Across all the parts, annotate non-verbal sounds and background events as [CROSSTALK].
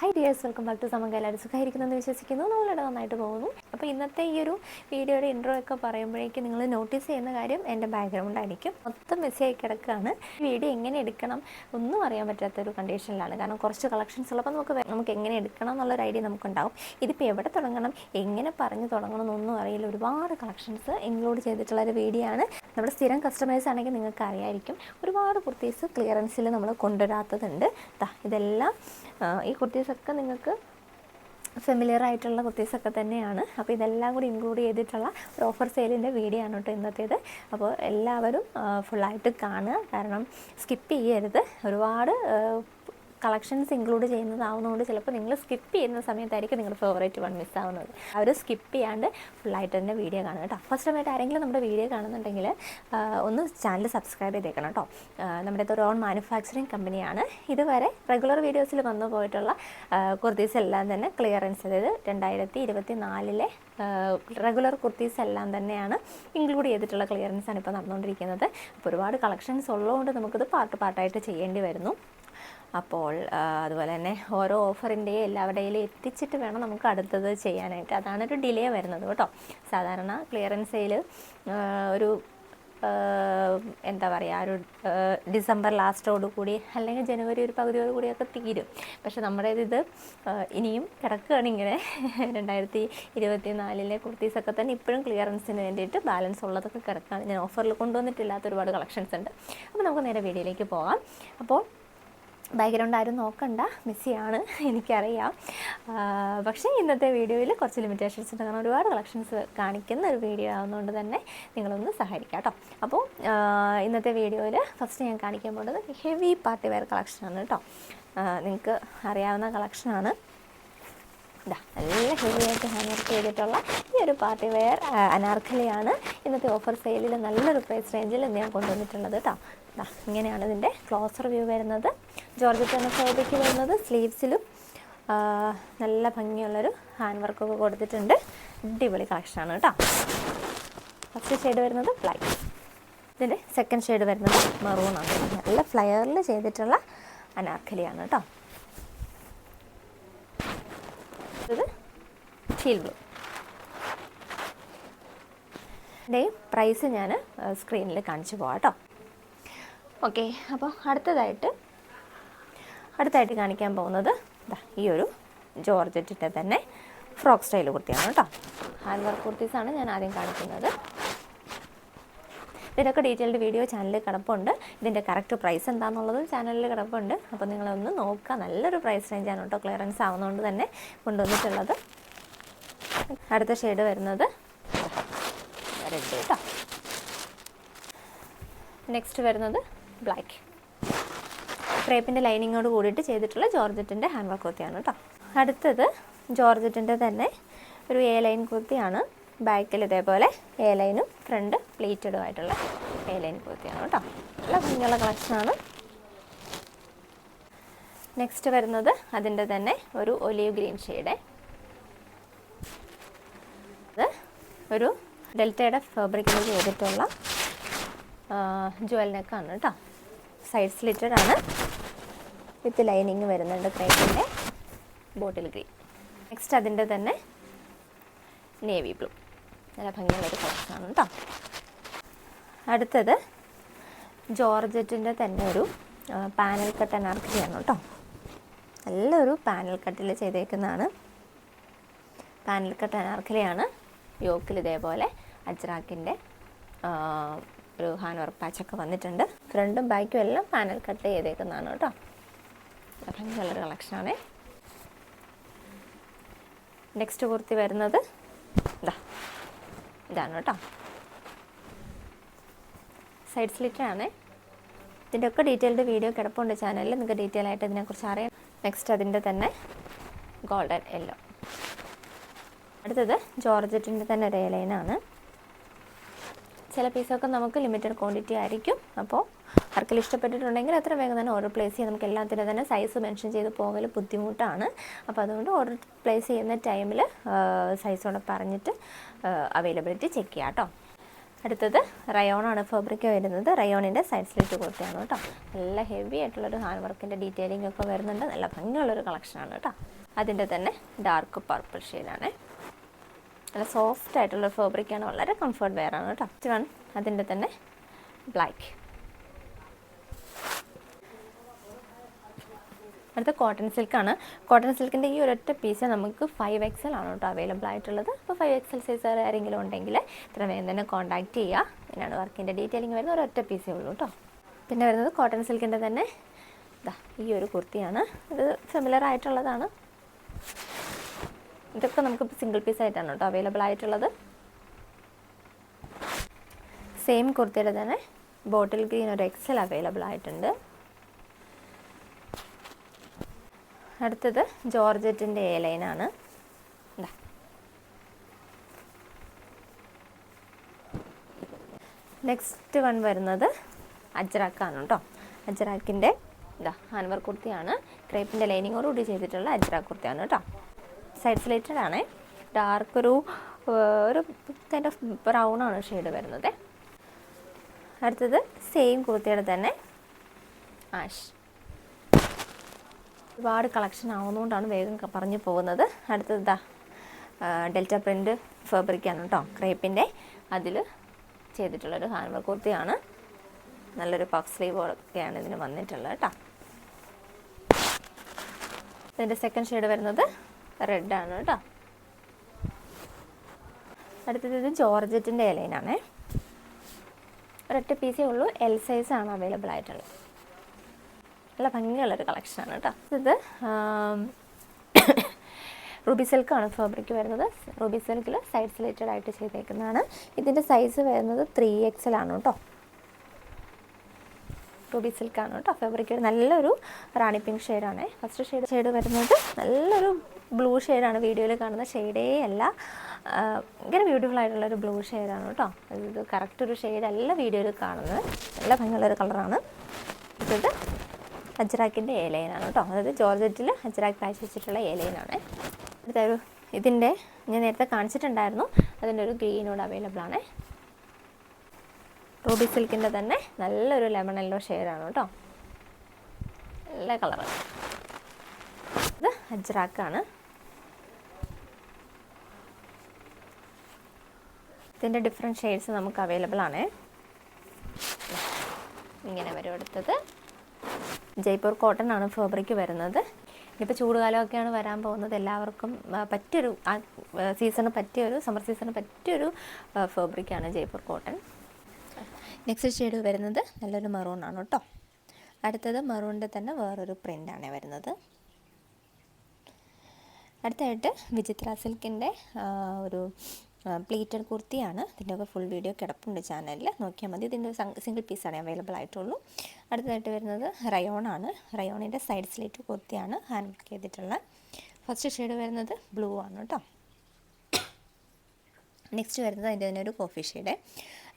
Hi dears welcome back to സമങ്ക എല്ലാവരും സുഖമായിരിക്കുന്നെന്ന് വിശ്വസിക്കുന്നു. നമ്മളിവിടെ നന്നായിട്ട് പോകുന്നു. അപ്പോൾ ഇന്നത്തെ ഈ ഒരു വീഡിയോയുടെ ഇൻട്രോ ഒക്കെ പറയുമ്പോഴേക്കും നിങ്ങൾ നോട്ടീസ് ചെയ്യുന്ന കാര്യം എന്റെ ബാക്ക്ഗ്രൗണ്ട് ആയിരിക്കും. മൊത്തം മെസ്സിയായി കിടക്കുകയാണ്. വീഡിയോ എങ്ങനെ എടുക്കണം ഒന്നും അറിയാൻ പറ്റാത്ത ഒരു കണ്ടീഷനിലാണ് കാരണം കുറച്ച് കളക്ഷൻസ് ഉള്ളപ്പോൾ നമുക്ക് നമുക്ക് എങ്ങനെ എടുക്കണം എന്നുള്ളൊരു ഐഡിയ നമുക്കുണ്ടാവും. ഇതിപ്പോൾ എവിടെ തുടങ്ങണം? എങ്ങനെ പറഞ്ഞ് തുടങ്ങണം എന്നൊന്നും അറിയില്ല. ഒരുപാട് കളക്ഷൻസ് ഇൻക്ലൂഡ് ചെയ്തിട്ടുള്ള ഒരു വീഡിയോ ആണ്. നമ്മുടെ സ്ഥിരം കസ്റ്റമേഴ്സ് ആണെങ്കിൽ നിങ്ങൾക്ക് അറിയായിരിക്കും. ഒരുപാട് കുർത്തീസ് ക്ലിയറൻസിൽ നമ്മൾ കൊണ്ടുവരാത്തതുണ്ട്. ഇതെല്ലാം ഈ ഈ കുർത്തീസൊക്കെ നിങ്ങൾക്ക് ഫെമിലിയർ ആയിട്ടുള്ള കുർത്തീസൊക്കെ തന്നെയാണ്. അപ്പോൾ ഇതെല്ലാം കൂടി ഇൻക്ലൂഡ് ചെയ്തിട്ടുള്ള ഒരു ഓഫർ സെയിലിന്റെ വീഡിയോ ആണ് കേട്ടോ ഇന്നത്തേത്. അപ്പോൾ എല്ലാവരും ഫുള്ളായിട്ട് കാണുക. കാരണം സ്കിപ്പ് ചെയ്യരുത്. ഒരുപാട് കളക്ഷൻസ് ഇൻക്ലൂഡ് ചെയ്യുന്നതാവുന്നതുകൊണ്ട് ചിലപ്പോൾ നിങ്ങൾ സ്കിപ്പ് ചെയ്യുന്ന സമയത്തായിരിക്കും നിങ്ങളുടെ ഫേവറേറ്റ് വൺ മിസ് ആവുന്നത്. അവർ സ്കിപ്പ് ചെയ്യാണ്ട് ഫുള്ളായിട്ട് തന്നെ വീഡിയോ കാണുക കേട്ടോ. ഫസ്റ്റ് ടൈമായിട്ട് ആരെങ്കിലും നമ്മുടെ വീഡിയോ കാണുന്നുണ്ടെങ്കിൽ ഒന്ന് ചാനൽ സബ്സ്ക്രൈബ് ചെയ്തേക്കണം കേട്ടോ. നമ്മുടെ ഒരു ഓൺ മാനുഫാക്ചറിങ് കമ്പനിയാണ് ഇതുവരെ റെഗുലർ വീഡിയോസിൽ വന്നു പോയിട്ടുള്ള കുർത്തീസ് എല്ലാം തന്നെ ക്ലിയറൻസ് അതായത് രണ്ടായിരത്തി ഇരുപത്തി നാലിലെ റെഗുലർ കുർത്തീസ് എല്ലാം തന്നെയാണ് ഇൻക്ലൂഡ് ചെയ്തിട്ടുള്ള ക്ലിയറൻസ് ആണ് ഇപ്പോൾ നടന്നുകൊണ്ടിരിക്കുന്നത്. അപ്പോൾ ഒരുപാട് കളക്ഷൻസ് ഉള്ളതുകൊണ്ട് നമുക്കിത് പാർട്ട് പാർട്ടായിട്ട് ചെയ്യേണ്ടി വരുന്നു. അപ്പോൾ അതുപോലെ തന്നെ ഓരോ ഓഫറിന്റെയും എല്ലാവരുടെയും എത്തിച്ചിട്ട് വേണം നമുക്ക് അടുത്തത് ചെയ്യാനായിട്ട്. അതാണ് ഒരു ഡിലേ വരുന്നത് കേട്ടോ. സാധാരണ ക്ലിയറൻസ് സെയിൽ ഒരു എന്താ പറയുക ഒരു ഡിസംബർ ലാസ്റ്റോടു കൂടി അല്ലെങ്കിൽ ജനുവരി ഒരു പകുതിയോട് കൂടിയൊക്കെ തീരും. പക്ഷെ നമ്മുടെ ഇത് ഇനിയും കിടക്കുകയാണ് ഇങ്ങനെ. രണ്ടായിരത്തി ഇരുപത്തി നാലിലെ കുർത്തീസൊക്കെ തന്നെ ഇപ്പോഴും ക്ലിയറൻസിന് വേണ്ടിയിട്ട് ബാലൻസ് ഉള്ളതൊക്കെ കിടക്കുകയാണ്. ഞാൻ ഓഫറിൽ കൊണ്ടുവന്നിട്ടില്ലാത്ത ഒരുപാട് കളക്ഷൻസ് ഉണ്ട്. അപ്പോൾ നമുക്ക് നേരെ വീഡിയോയിലേക്ക് പോകാം. അപ്പോൾ ബാക്ക്ഗ്രൗണ്ട് ആരും നോക്കണ്ട. മെസ്സിയാണ് [LAUGHS] എനിക്കറിയാം. പക്ഷേ ഇന്നത്തെ വീഡിയോയിൽ കുറച്ച് ലിമിറ്റേഷൻസ് ഉണ്ട്. കാരണം ഒരുപാട് കളക്ഷൻസ് കാണിക്കുന്ന ഒരു വീഡിയോ ആവുന്നതുകൊണ്ട് തന്നെ നിങ്ങളൊന്ന് സഹായിക്കാം കേട്ടോ. അപ്പോൾ ഇന്നത്തെ വീഡിയോയിൽ ഫസ്റ്റ് ഞാൻ കാണിക്കാൻ പോകുന്നത് ഹെവി പാർട്ടി വെയർ കളക്ഷനാണ് കേട്ടോ. നിങ്ങൾക്ക് അറിയാവുന്ന കളക്ഷനാണ് നല്ല ഹെവിയായിട്ട് ഹാൻഡ് വർക്ക് ചെയ്തിട്ടുള്ള ഈ ഒരു പാർട്ടി വെയർ അനാർക്കലിയാണ് ഇന്നത്തെ ഓഫർ സെയിലിൽ നല്ലൊരു പ്രൈസ് റേഞ്ചിൽ ഞാൻ കൊണ്ടുവന്നിട്ടുള്ളത് കേട്ടോ. ഇങ്ങനെയാണ് ഇതിന്റെ ക്ലോസർ വ്യൂ വരുന്നത്. ജോർജ് എന്ന ഫോബിക്ക് വരുന്നത്. സ്ലീവ്സിലും നല്ല ഭംഗിയുള്ളൊരു ഹാൻഡ് വർക്കൊക്കെ കൊടുത്തിട്ടുണ്ട്. അടിപൊളി കളക്ഷനാണ് കേട്ടോ. ഫസ്റ്റ് ഷെയ്ഡ് വരുന്നത് ബ്ലാക്ക് ഇതിന്റെ സെക്കൻഡ് ഷെയ്ഡ് വരുന്നത് മറൂണാണ് നല്ല ഫ്ലയറിൽ ചെയ്തിട്ടുള്ള അനാർക്കലിയാണ് കേട്ടോ. ഇത് ഷീൽ ബ്ലൂ ഇതിന്റെയും പ്രൈസ് ഞാൻ സ്ക്രീനിൽ കാണിച്ചു പോവാം കേട്ടോ. ഓക്കെ അപ്പോൾ അടുത്തതായിട്ട് അടുത്തായിട്ട് കാണിക്കാൻ പോകുന്നത് ഈ ഒരു ജോർജറ്റിന്റെ തന്നെ ഫ്രോക്ക് സ്റ്റൈൽ കുർത്തിയാണ് കേട്ടോ. ഹാൻഡ് വർക്ക് കുർത്തീസാണ് ഞാൻ ആദ്യം കാണിക്കുന്നത്. ഇതിനൊക്കെ ഡീറ്റെയിൽഡ് വീഡിയോ ചാനലിൽ കിടപ്പുണ്ട്. ഇതിന്റെ കറക്റ്റ് പ്രൈസ് എന്താണെന്നുള്ളത് ചാനലിൽ കിടപ്പുണ്ട്. അപ്പോൾ നിങ്ങളൊന്ന് നോക്കുക. നല്ലൊരു പ്രൈസ് റേഞ്ചാണ് കേട്ടോ ക്ലിയറൻസ് ആവുന്നതുകൊണ്ട് തന്നെ കൊണ്ടുവന്നിട്ടുള്ളത്. അടുത്ത ഷെയ്ഡ് വരുന്നത് റെഡ് കേട്ടോ നെക്സ്റ്റ് വരുന്നത് ബ്ലാക്ക്. ക്രേപ്പിന്റെ ലൈനിങ്ങോട് കൂടിയിട്ട് ചെയ്തിട്ടുള്ള ജോർജറ്റിന്റെ ഹാൻഡ് വർക്ക് കുർത്തിയാണ് കേട്ടോ. അടുത്തത് ജോർജറ്റിന്റെ തന്നെ ഒരു എ ലൈൻ കുർത്തിയാണ്. ബാക്കിൽ ഇതേപോലെ എ ലൈനും ഫ്രണ്ട് പ്ലീറ്റഡുമായിട്ടുള്ള എ ലൈൻ കുർത്തിയാണ് കേട്ടോ. നല്ല ഭംഗിയുള്ള കളക്ഷനാണ് നെക്സ്റ്റ് വരുന്നത് അതിന്റെ തന്നെ ഒരു ഒലീവ് ഗ്രീൻ ഷെയ്ഡ്. അത് ഒരു ഡെൽറ്റയുടെ ഫാബ്രിക്കിൽ ചെയ്തിട്ടുള്ള ജുവൽ നെക്കാണ് കേട്ടോ. സൈഡ് സ്ലിറ്റഡ് ആണ്. വിത്ത് ലൈനിങ് വരുന്നുണ്ട് ക്രൈപ്പിന്റെ ബോട്ടിൽ ഗ്രീൻ നെക്സ്റ്റ് അതിന്റെ തന്നെ നേവി ബ്ലൂ നല്ല ഭംഗിയുള്ളൊരു കളക്ഷനാണ് കേട്ടോ അടുത്തത് ജോർജറ്റിന്റെ തന്നെ ഒരു പാനൽ കട്ട് അനാർക്കലിയാണ് കേട്ടോ നല്ലൊരു പാനൽ കട്ടിൽ ചെയ്തേക്കുന്നതാണ്. പാനൽ കട്ട് അനാർക്കലിയാണ് യോക്കിൽ ഇതേപോലെ അജ്രാക്കിന്റെ ഒരു ഉറപ്പാച്ചൊക്കെ വന്നിട്ടുണ്ട്. ഫ്രണ്ടും ബാക്കും എല്ലാം പാനൽ കട്ട് ചെയ്തേക്കുന്നതാണ് കേട്ടോ. ഭംഗിയുള്ളൊരു കളക്ഷനാണേ. നെക്സ്റ്റ് കുർത്തി വരുന്നത് ഇതാ ഇതാണ് കേട്ടോ. സൈഡ് സ്ലിറ്റ് ആണ്. ഇതിന്റെ ഒക്കെ ഡീറ്റെയിൽഡ് വീഡിയോ കിടപ്പുണ്ട് ചാനലിൽ നിങ്ങൾക്ക് ഡീറ്റെയിൽ ആയിട്ട് ഇതിനെക്കുറിച്ച് അറിയാം. നെക്സ്റ്റ് അതിന്റെ തന്നെ ഗോൾഡൻ യെല്ലോ അടുത്തത് ജോർജറ്റിന്റെ തന്നെ ഒരു ലൈനാണ് ചില പീസൊക്കെ നമുക്ക് ലിമിറ്റഡ് ക്വാണ്ടിറ്റി ആയിരിക്കും. അപ്പോൾ ആർക്കെങ്കിലും ഇഷ്ടപ്പെട്ടിട്ടുണ്ടെങ്കിൽ അത്ര വേഗം തന്നെ ഓർഡർ പ്ലേസ് ചെയ്യാം. നമുക്ക് എല്ലാത്തിനും തന്നെ സൈസ് മെൻഷൻ ചെയ്ത് പോകൽ ബുദ്ധിമുട്ടാണ്. അപ്പോൾ അതുകൊണ്ട് ഓർഡർ പ്ലേസ് ചെയ്യുന്ന ടൈമിൽ സൈസോടെ പറഞ്ഞിട്ട് അവൈലബിലിറ്റി ചെക്ക് ചെയ്യാം കേട്ടോ അടുത്തത് റയോണാണ് ഫാബ്രിക്ക് വരുന്നത്. റയോണിന്റെ സൈഡ് സ്ലിറ്റ് കുർത്തിയാണ് കേട്ടോ നല്ല ഹെവി ആയിട്ടുള്ളൊരു ഹാൻഡ് വർക്കിന്റെ ഡീറ്റെയിലിംഗ് ഒക്കെ വരുന്നുണ്ട്. നല്ല ഭംഗിയുള്ളൊരു കളക്ഷനാണ് കേട്ടോ അതിന്റെ തന്നെ ഡാർക്ക് പർപ്പിൾ ഷെയ്ഡാണ് നല്ല സോഫ്റ്റ് ആയിട്ടുള്ള ഫാബ്രിക്കാണ് വളരെ കംഫർട്ട് വെയർ ആണ് കേട്ടോ. നെക്സ്റ്റ് വൺ അതിന്റെ തന്നെ ബ്ലാക്ക് അടുത്ത കോട്ടൺ സിൽക്കാണ് കോട്ടൺ സിൽക്കിന്റെ ഈ ഒരൊറ്റ പീസ് നമുക്ക് ഫൈവ് എക്സൽ ആണ് കേട്ടോ അവൈലബിൾ ആയിട്ടുള്ളത്. അപ്പോൾ ഫൈവ് എക്സൽ സൈസ് ആരെങ്കിലും ഉണ്ടെങ്കിൽ ഇത്ര വേഗം തന്നെ കോൺടാക്റ്റ് ചെയ്യുക പിന്നെയാണ് വർക്കിന്റെ ഡീറ്റെയിലിംഗ് വരുന്നത് ഒരൊറ്റ പീസേ ഉള്ളൂ കേട്ടോ. പിന്നെ വരുന്നത് കോട്ടൺ സിൽക്കിന്റെ തന്നെ. ഇതാ ഈ ഒരു കുർത്തിയാണ്. ഇത് സിമിലർ ആയിട്ടുള്ളതാണ്. ഇതൊക്കെ നമുക്ക് സിംഗിൾ പീസ് ആയിട്ടാണ് കേട്ടോ അവൈലബിൾ ആയിട്ടുള്ളത്. സെയിം കുർത്തിയുടെ തന്നെ ബോട്ടിൽ ഗ്രീൻ ഒരു എക്സൽ അവൈലബിൾ ആയിട്ടുണ്ട്. അടുത്തത് ജോർജറ്റിന്റെ എ ലൈനാണ് നെക്സ്റ്റ് വൺ വരുന്നത് അജ്രാക്കാണ് കേട്ടോ. അജ്രാക്കിന്റെ ഇതാ ഹാൻവർ കുർത്തിയാണ്. ക്രേപ്പിന്റെ ലൈനിങ്ങോടുകൂടി ചെയ്തിട്ടുള്ള അജ്രാക്ക് കുർത്തിയാണ് കേട്ടോ. സൈഡ് സ്ലേറ്റഡ് ആണ്. ഡാർക്ക് ഒരു ഒരു കൈൻഡ് ഓഫ് ബ്രൗൺ ആണ് ഷെയ്ഡ് വരുന്നത്. അടുത്തത് സെയിം കുർത്തിയുടെ തന്നെ ആഷ് ഒരുപാട് കളക്ഷൻ ആവുന്നതുകൊണ്ടാണ് വേഗം പറഞ്ഞു പോകുന്നത്. അടുത്തത് ഇതാ ഡെൽറ്റ പ്രിന്റ് ഫാബ്രിക്കാണ് കേട്ടോ ക്രേപ്പിന്റെ അതിൽ ചെയ്തിട്ടുള്ളൊരു ഹാൻഡ് വർക്ക് കുർത്തിയാണ്. നല്ലൊരു പഫ് സ്ലീവ് ഒക്കെയാണ് ഇതിന് വന്നിട്ടുള്ളത് കേട്ടോ ഇതിന്റെ സെക്കൻഡ് ഷെയ്ഡ് വരുന്നത് റെഡാണ് കേട്ടോ. അടുത്തത് ഇത് ജോർജറ്റിന്റെ ഇലയിനാണേ ഒരൊറ്റ പീസേ ഉള്ളൂ. എൽ സൈസാണ് അവൈലബിൾ ആയിട്ടുള്ളത്. നല്ല ഭംഗിയുള്ളൊരു കളക്ഷനാണ് കേട്ടോ. ഇത് റൂബി സിൽക്കാണ് ഫാബ്രിക് വരുന്നത്. റൂബി സിൽക്കിൽ സൈഡ് സ്ലേറ്റഡ് ആയിട്ട് ചെയ്തേക്കുന്നതാണ്. ഇതിന്റെ സൈസ് വരുന്നത് ത്രീ എക്സൽ ആണ് കേട്ടോ. റൂബി സിൽക്കാണ് കേട്ടോ. ഫാബ്രിക് നല്ലൊരു റാണി പിങ്ക് ഷെയ്ഡാണ് ഫസ്റ്റ് ഷെയ്ഡ് ഷെയ്ഡ് വരുന്നത് നല്ലൊരു ബ്ലൂ ഷെയ്ഡാണ് വീഡിയോയിൽ കാണുന്ന ഷെയ്ഡേ അല്ല. ഭയങ്കര ബ്യൂട്ടിഫുൾ ആയിട്ടുള്ള ഒരു ബ്ലൂ ഷെയ്ഡാണ് കേട്ടോ. ഇത് കറക്റ്റ് ഒരു ഷെയ്ഡ് അല്ല വീഡിയോയിൽ കാണുന്നത്. നല്ല ഭംഗിയുള്ളൊരു കളറാണ് ഇത് അജ്രാക്കിന്റെ ഏലൈനാണ് കേട്ടോ. അതായത് ജോർജറ്റിൽ അജ്രാക്ക് പാച്ച് വെച്ചിട്ടുള്ള ഏലൈനാണ് അടുത്ത ഒരു ഇതിന്റെ ഞാൻ നേരത്തെ കാണിച്ചിട്ടുണ്ടായിരുന്നു. അതിന്റെ ഒരു ഗ്രീനോട് അവൈലബിൾ ആണ്. റൂബി സിൽക്കിന്റെ തന്നെ നല്ലൊരു ലെമൺ യെല്ലോ ഷെയ്ഡാണ് കേട്ടോ. നല്ല കളറാണ് ഇത് അജ്രാക്കാണ്. ഇതിന്റെ ഡിഫറെന്റ് ഷെയ്ഡ്സ് നമുക്ക് അവൈലബിൾ ആണ്. ഇങ്ങനെ വരും എടുത്തത് ജയ്പൂർ കോട്ടൺ ആണ് ഫാബ്രിക് വരുന്നത്. ഇനിയിപ്പോൾ ചൂടുകാലമൊക്കെയാണ് വരാൻ പോകുന്നത്. എല്ലാവർക്കും ആ, പറ്റിയൊരു സീസണ് പറ്റിയൊരു സമ്മർ സീസണ് പറ്റിയൊരു ഫാബ്രിക്കാണ് ജയ്പൂർ കോട്ടൺ നെക്സ്റ്റ് ഷെയ്ഡ് വരുന്നത് നല്ലൊരു മെറൂൺ ആണ് കേട്ടോ. അടുത്തത് മെറൂണിന്റെ തന്നെ വേറൊരു പ്രിന്റാണ് വരുന്നത്. അടുത്തായിട്ട് വിചിത്ര സിൽക്കിന്റെ ഒരു പ്ലേറ്റഡ് കുർത്തിയാണ് ഇതിന്റെയൊക്കെ ഫുൾ വീഡിയോ കിടപ്പുണ്ട് ചാനലിൽ നോക്കിയാൽ മതി. ഇതിന്റെ സിംഗിൾ പീസാണ് അവൈലബിൾ ആയിട്ടുള്ളൂ. അടുത്തതായിട്ട് വരുന്നത് റയോണാണ് റയോണിന്റെ സൈഡ് സ്ലേറ്റ് കുർത്തിയാണ് ഹാൻഡ് വർക്ക് ചെയ്തിട്ടുള്ള. ഫസ്റ്റ് ഷെയ്ഡ് വരുന്നത് ബ്ലൂ ആണ് കേട്ടോ. നെക്സ്റ്റ് വരുന്നത് അതിന്റെ തന്നെ ഒരു കോഫി ഷെയ്ഡ്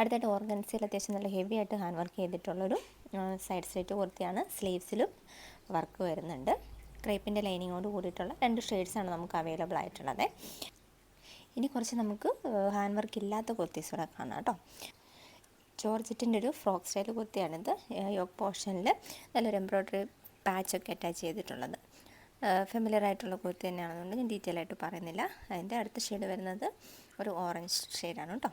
അടുത്തായിട്ട് ഓർഗൻസിൽ അത്യാവശ്യം നല്ല ഹെവി ആയിട്ട് ഹാൻഡ് വർക്ക് ചെയ്തിട്ടുള്ളൊരു സൈഡ് സ്ലേറ്റ് കുർത്തിയാണ്. സ്ലീവ്സിലും വർക്ക് വരുന്നുണ്ട്. ക്രേപ്പിന്റെ ലൈനിങ്ങോട് കൂടിയിട്ടുള്ള രണ്ട് ഷെയ്ഡ്സാണ് നമുക്ക് അവൈലബിൾ ആയിട്ടുള്ളത്. ഇനി കുറച്ച് നമുക്ക് ഹാൻഡ് വർക്ക് ഇല്ലാത്ത കുർത്തീസ് കൂടെ കാണാം കേട്ടോ. ജോർജറ്റിന്റെ ഒരു ഫ്രോക്ക് സ്റ്റൈൽ കുർത്തിയാണിത്. യോക്ക് പോർഷനിൽ നല്ലൊരു എംബ്രോയ്ഡറി പാച്ചൊക്കെ അറ്റാച്ച് ചെയ്തിട്ടുള്ളത്. ഫെമിലിയർ ആയിട്ടുള്ള കുർത്തി തന്നെയാണെന്നുണ്ടെങ്കിൽ ഞാൻ ഡീറ്റെയിൽ ആയിട്ട് പറയുന്നില്ല. അതിന്റെ അടുത്ത ഷെയ്ഡ് വരുന്നത് ഒരു ഓറഞ്ച് ഷെയ്ഡാണ് കേട്ടോ.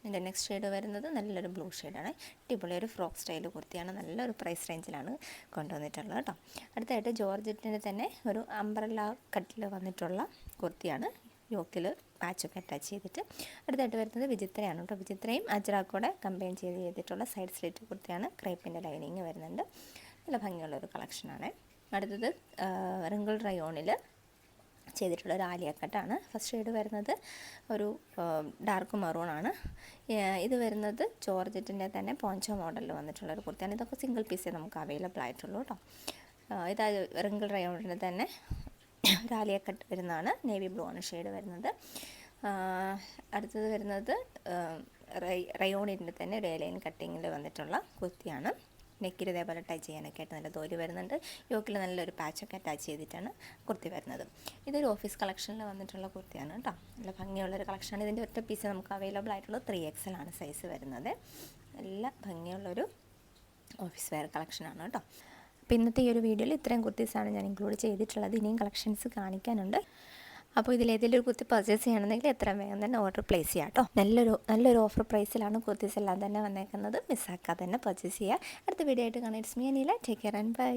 ഇതിന്റെ നെക്സ്റ്റ് ഷെയ്ഡ് വരുന്നത് നല്ലൊരു ബ്ലൂ ഷെയ്ഡാണ് അടിപൊളി ഒരു ഫ്രോക്ക് സ്റ്റൈൽ കുർത്തിയാണ്. നല്ലൊരു പ്രൈസ് റേഞ്ചിലാണ് കൊണ്ടുവന്നിട്ടുള്ളത് കേട്ടോ. അടുത്തായിട്ട് ജോർജറ്റിന്റെ തന്നെ ഒരു അംബ്രല്ല കട്ടിൽ വന്നിട്ടുള്ള കുർത്തിയാണ്. യോക്കിൽ പാച്ചൊക്കെ അറ്റാച്ച് ചെയ്തിട്ട്. അടുത്തായിട്ട് വരുന്നത് വിചിത്രയാണ് കേട്ടോ. വിചിത്രയും അജ്രാക്കോടെ കമ്പൈൻ ചെയ്ത് ചെയ്തിട്ടുള്ള സൈഡ് സ്ലിറ്റ് കുർത്തിയാണ്. ക്രേപ്പിന്റെ ലൈനിങ് വരുന്നുണ്ട്. നല്ല ഭംഗിയുള്ള ഒരു കളക്ഷനാണ് അടുത്തത് റിങ്കിൾ റയോണിൽ ചെയ്തിട്ടുള്ള ഒരു ആലിയ കട്ടാണ്. ഫസ്റ്റ് ഷെയ്ഡ് വരുന്നത് ഒരു ഡാർക്ക് മെറൂൺ ആണ്. ഇത് വരുന്നത് ജോർജറ്റിന്റെ തന്നെ പോഞ്ചോ മോഡലിൽ വന്നിട്ടുള്ള ഒരു കുർത്തിയാണ്. ഇതൊക്കെ സിംഗിൾ പീസേ നമുക്ക് അവൈലബിൾ ആയിട്ടുള്ളൂ കേട്ടോ ഇത് റിങ്കിൾ റയോണിന്റെ തന്നെ ഒരു ആലിയ കട്ട് വരുന്നതാണ്. നേവി ബ്ലൂ ആണ് ഷെയ്ഡ് വരുന്നത്. അടുത്തത് വരുന്നത് റയോണിന്റെ തന്നെ ഒരു എലൈൻ കട്ടിങ്ങിൽ വന്നിട്ടുള്ള കുർത്തിയാണ്. നെക്കിൽ ഇതേപോലെ ടച്ച് ചെയ്യാനൊക്കെ ആയിട്ട് നല്ല തോൽ വരുന്നുണ്ട്. യോക്കിൽ നല്ലൊരു പാച്ചൊക്കെ അറ്റാച്ച് ചെയ്തിട്ടാണ് കുർത്തി വരുന്നത്. ഇതൊരു ഓഫീസ് കളക്ഷനിൽ വന്നിട്ടുള്ള കുർത്തിയാണ് കേട്ടോ നല്ല ഭംഗിയുള്ളൊരു കളക്ഷനാണ് ഇതിന്റെ ഒറ്റ പീസ് നമുക്ക് അവൈലബിൾ ആയിട്ടുള്ള ത്രീ എക്സൽ ആണ് സൈസ് വരുന്നത്. നല്ല ഭംഗിയുള്ളൊരു ഓഫീസ് വെയർ കളക്ഷനാണ് കേട്ടോ അപ്പോൾ ഇന്നത്തെ ഈ ഒരു വീഡിയോയിൽ ഇത്രയും കുർത്തീസാണ് ഞാൻ ഇൻക്ലൂഡ് ചെയ്തിട്ടുള്ളത്. ഇനിയും കളക്ഷൻസ് കാണിക്കാനുണ്ട്. അപ്പോൾ ഇതിലേതെങ്കിലും ഒരു കുർത്തി പർച്ചേസ് ചെയ്യണമെങ്കിൽ എത്രയും വേഗം തന്നെ ഓർഡർ പ്ലേസ് ചെയ്യാം കേട്ടോ നല്ലൊരു നല്ലൊരു ഓഫർ പ്രൈസിലാണ് കുർത്തീസ് എല്ലാം തന്നെ വന്നേക്കുന്നത്. മിസ്സാക്കാതെ തന്നെ പർച്ചേസ് ചെയ്യുക അടുത്ത വീഡിയോ ആയിട്ട് കാണാൻ it's me Anila take care and bye